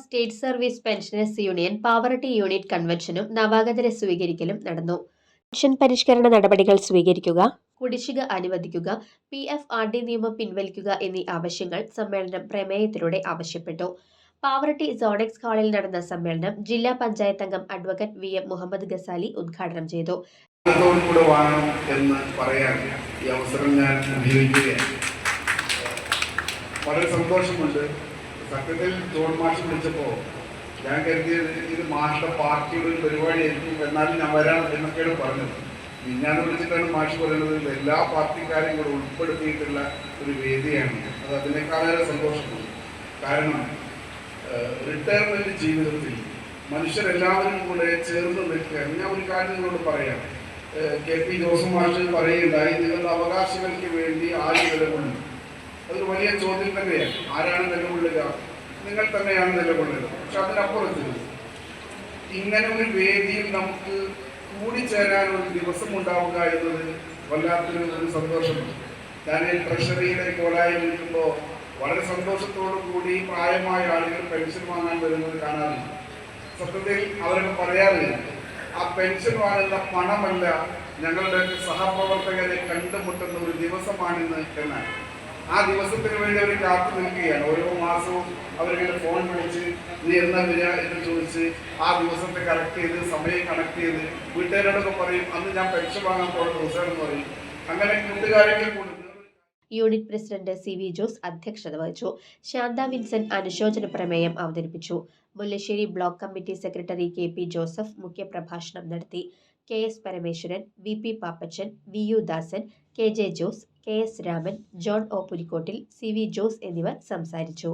State service pensioners union Pavaratty unit കൺവെൻഷനും നവാഗതരെ സ്വീകരിക്കലും നടന്നു. പെൻഷൻ പരിഷ്കരണ നടപടികൾ സ്വീകരിക്കുക. കുടിശ്ശിക അനുവദിക്കുക. പി എഫ് ആർ ഡി നിയമം പിൻവലിക്കുക എന്നീ ആവശ്യങ്ങൾ സമ്മേളനം പ്രമേയത്തിലൂടെ ആവശ്യപ്പെട്ടു. പാവർട്ടി സോണക്സ് ഹാളിൽ നടന്ന സമ്മേളനം ജില്ലാ പഞ്ചായത്ത് അംഗം advocate V M Muhammad Gazali ഉദ്ഘാടനം ചെയ്തു. എന്ന് പറയാൻ ഈ അവസരം ഞാൻ ഉപയോഗിക്കുകയാണ്. വളരെ സന്തോഷമുണ്ട്. സത്യത്തിൽ ജോൺ മാഷ് വിളിച്ചപ്പോൾ ഞാൻ കരുതിയത് ഇത് മാഷിന്റെ പാർട്ടിയുടെ ഒരു പരിപാടിയായിരിക്കും എന്നാലും ഞാൻ വരാം എന്നൊക്കെയാണ് പറഞ്ഞത്. ഞാൻ വിളിച്ചിട്ടാണ് മാഷ് പറയുന്നത് എല്ലാ പാർട്ടിക്കാരെയും കൂടെ ഉൾപ്പെടുത്തിയിട്ടുള്ള ഒരു വേദിയാണ്. അത് അതിനേക്കാളേറെ സന്തോഷമുണ്ട് കാരണം റിട്ടയർമെന്റ് ജീവിതത്തിൽ മനുഷ്യരെല്ലാവരും കൂടെ ചേർന്ന് നിൽക്കുക ഞാൻ ഒരു കാര്യം നിങ്ങളോട് പറയാം. കെ പി ജോസഫ് മാഷ് പറയുകയുണ്ടായി നിങ്ങളുടെ അവകാശങ്ങൾക്ക് വേണ്ടി ആര് നിലകൊള്ളും അതൊരു വലിയ ചോദ്യം തന്നെയാണ്. ആരാണ് നിലകൊള്ളുക? നിങ്ങൾ തന്നെയാണ് നിലകൊള്ളുക. പക്ഷെ അതിനപ്പുറത്ത് ഇങ്ങനെ ഒരു വേദിയിൽ നമുക്ക് കൂടിച്ചേരാൻ ഒരു ദിവസം ഉണ്ടാവുക എന്നത് വല്ലാത്തൊരു ഒരു സന്തോഷമാണ്. ഞാൻ ട്രഷറിയിലെ കോലായി നിൽക്കുമ്പോൾ വളരെ സന്തോഷത്തോടു കൂടി പ്രായമായ ആളുകൾ പെൻഷൻ വാങ്ങാൻ വരുന്നത് കാണാറുണ്ട്. സത്യത്തിൽ അവരൊക്കെ പറയാറില്ല ആ പെൻഷൻ വാങ്ങുന്ന പണമല്ല ഞങ്ങളുടെ സഹപ്രവർത്തകരെ കണ്ടുമുട്ടുന്ന ഒരു ദിവസമാണിന്ന് എന്നാണ്. ആ ദിവസത്തിന് വേണ്ടി അവർ കാത്തു നിൽക്കുകയാണ്. ഓരോ മാസവും അവരുടെ ഫോൺ വിളിച്ച് നീ എന്നാ വരിക എന്ന് ചോദിച്ച് ആ ദിവസത്തെ കറക്റ്റ് ചെയ്ത് സമയം കണക്ട് ചെയ്ത് വീട്ടുകാരോടൊക്കെ പറയും അന്ന് ഞാൻ പെൻഷൻ വാങ്ങാൻ പോകുന്ന ദിവസമാണെന്ന് പറയും. അങ്ങനെ കൂട്ടുകാരെങ്കിൽ കൂടുതൽ unit president C V Jose അധ്യക്ഷത വഹിച്ചു. ശാന്ത വിൻസെന്റ് അനുശോചന പ്രമേയം അവതരിപ്പിച്ചു. Mullassery block committee secretary K P Joseph മുഖ്യപ്രഭാഷണം നടത്തി. K S Parameswaran V P Pappachan V U Dasan K J Jose K S Raman John Pulikkottil C V Jose എന്നിവർ സംസാരിച്ചു.